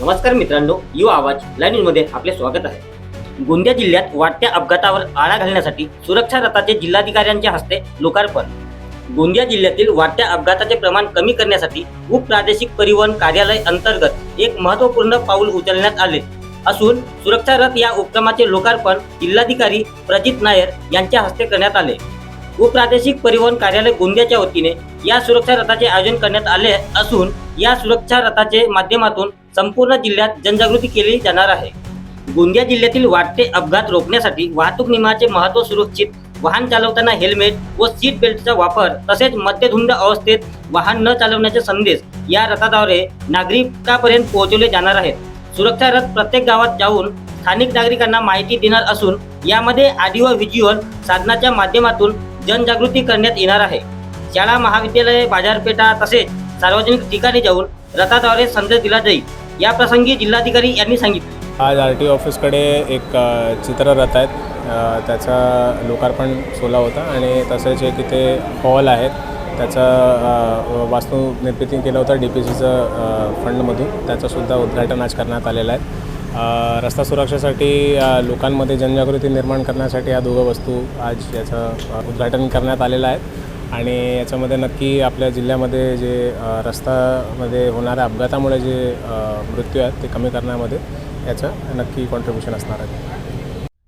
नमस्कार मित्रांनो युवा आवाज लाईव्ह न्यूजमध्ये आपले स्वागत आहे. गोंदिया जिल्ह्यात वाढत्या अपघातावर आळा घालण्यासाठी सुरक्षा रथाचे जिल्हाधिकाऱ्यांच्या हस्ते लोकार्पण. गोंदिया जिल्ह्यातील वाढत्या अपघाताचे प्रमाण कमी करण्यासाठी उपप्रादेशिक परिवहन कार्यालय अंतर्गत एक महत्त्वपूर्ण पाऊल उचलण्यात आले. असून सुरक्षा रथ या उपक्रमाचे लोकार्पण जिल्हाधिकारी प्रजित नायर यांच्या हस्ते करण्यात आले. उपप्रादेशिक परिवहन कार्यालय गोंदियाच्या वतीने या सुरक्षा रथाचे आयोजन करण्यात आले असून या सुरक्षा रथाचे माध्यमातून संपूर्ण जिल्ह्यात जनजागृती केली जाणार आहे. गोंदिया जिल्ह्यातील वाढते अपघात रोखण्यासाठी वाहतूक नियमाचे महत्त्व सुरक्षित वाहन चालवताना हेल्मेट व सीट बेल्टचा वापर तसेच मद्यधुंद अवस्थेत वाहन न चालवण्याचे संदेश या रथाद्वारे नागरिकांपर्यंत पोहोचवले जाणार आहेत. सुरक्षा रथ प्रत्येक गावात जाऊन स्थानिक नागरिकांना माहिती देणार असून यामध्ये ऑडिओ व्हिज्युअल साधनाच्या माध्यमातून जनजागृती करण्यात येणार आहे. शाळा महाविद्यालये बाजारपेठा तसेच सार्वजनिक ठिकाणी जाऊन रथाद्वारे संदेश दिला जाईल. या प्रसंगी जिल्हाधिकारी यांनी सांगितले. आज आर टी ऑफिसकडे एक चित्ररथ आहेत. त्याचा लोकार्पण सोला होता आणि तसेच एक इथे हॉल आहेत. त्याचं वास्तू निर्मिती केलं होतं डी पी सीचं फंडमधून. त्याचंसुद्धा उद्घाटन आज करण्यात आलेलं आहे. रस्ता सुरक्षेसाठी लोकांमध्ये जनजागृती निर्माण करण्यासाठी या दोघं वस्तू आज याचं उद्घाटन करण्यात आलेलं आहे. आणि याच्यामध्ये नक्की आपल्या जिल्ह्यामध्ये जे अ, रस्त्यामध्ये होणाऱ्या अपघातामुळे जे मृत्यू आहेत ते कमी करण्यामध्ये याचं नक्की कॉन्ट्रीब्युशन असणार आहे.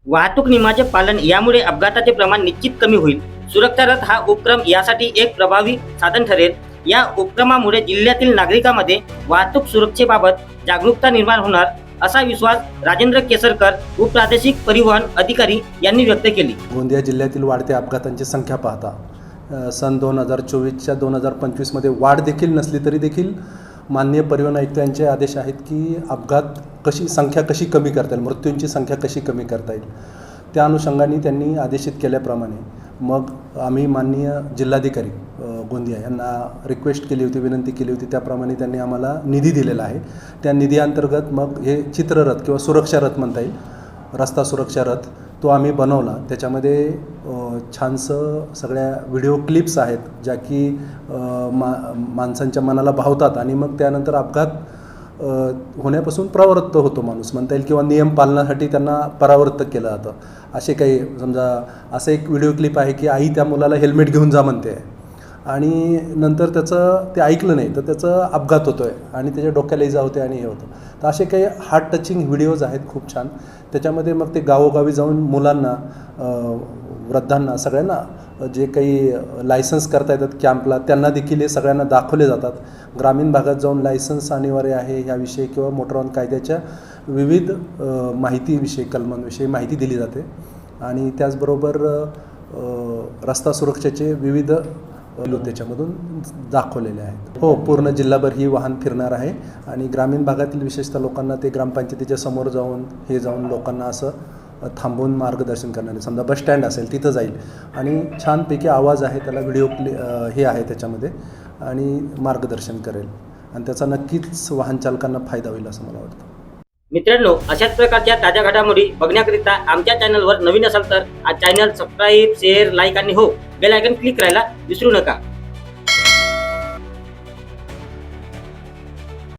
वाहतूक नियमाचे पालन यामुळे अपघाताचे प्रमाण निश्चित कमी होईल. सुरक्षा रथ हा उपक्रम यासाठी एक प्रभावी साधन ठरेल. या उपक्रमामुळे जिल्ह्यातील नागरिकांमध्ये वाहतूक सुरक्षेबाबत जागरूकता निर्माण होणार असा विश्वास राजेंद्र केसरकर उपप्रादेशिक परिवहन अधिकारी यांनी व्यक्त केली. गोंदिया जिल्ह्यातील वाढत्या अपघातांची संख्या पाहता सन दोन हजार चोवीसच्या दोन हजार पंचवीसमध्ये वाढ देखील नसली तरी देखील माननीय परिवहन आयुक्त यांचे आदेश आहेत की अपघात कशी संख्या कशी कमी करता येईल मृत्यूंची संख्या कशी कमी करता येईल त्या अनुषंगाने त्यांनी आदेशित केल्याप्रमाणे मग आम्ही माननीय जिल्हाधिकारी गोंदिया यांना रिक्वेस्ट केली होती विनंती केली होती त्याप्रमाणे त्यांनी आम्हाला निधी दिलेला आहे. त्या निधीअंतर्गत मग हे चित्ररथ किंवा सुरक्षा रथ म्हणता येईल रस्ता सुरक्षा रथ तो आम्ही बनवला. त्याच्यामध्ये छानसं सगळ्या व्हिडिओ क्लिप्स आहेत ज्या की मा माणसांच्या मनाला भावतात आणि मग त्यानंतर अपघात होण्यापासून प्रवृत्त होतो माणूस. म्हणता येईल किंवा नियम पालनासाठी त्यांना परावृत्त केलं जातं. असे काही समजा असं एक व्हिडिओ क्लिप आहे की आई त्या मुलाला हेल्मेट घेऊन जा म्हणते. आणि नंतर त्याचं ते ऐकलं नाही तर त्याचं अपघात होतो आहे आणि त्याच्या डोक्याला इजा होते आणि हे होतं. तर असे काही हार्ट टचिंग व्हिडिओज आहेत खूप छान. त्याच्यामध्ये मग ते गावोगावी जाऊन मुलांना वृद्धांना सगळ्यांना जे काही लायसन्स करता येतात कॅम्पला त्यांना देखील हे सगळ्यांना दाखवले जातात. ग्रामीण भागात जाऊन लायसन्स अनिवार्य आहे ह्याविषयी किंवा मोटर कायद्याच्या विविध माहितीविषयी कलमांविषयी माहिती दिली जाते. आणि त्याचबरोबर रस्ता सुरक्षेचे विविध त्याच्यामधून दाखवलेले आहेत. हो पूर्ण जिल्हाभर ही वाहन फिरणार आहे आणि ग्रामीण भागातील विशेषतः लोकांना ते ग्रामपंचायतीच्या समोर जाऊन हे जाऊन लोकांना असं थांबवून मार्गदर्शन करणार समजा बस स्टँड असेल तिथं जाईल. आणि छानपैकी आवाज आहे त्याला व्हिडिओ क्लि हे आहे त्याच्यामध्ये आणि मार्गदर्शन करेल. आणि त्याचा नक्कीच वाहन चालकांना फायदा होईल असं मला वाटतं. मित्रांनो अशाच प्रकारच्या ताज्या घडामोडी बघण्याकरिता आमच्या चॅनलवर नवीन असाल तर आज चॅनल सबस्क्राईब शेअर लाईक आणि हो बेल आयकन क्लिक करायला विसरू नका.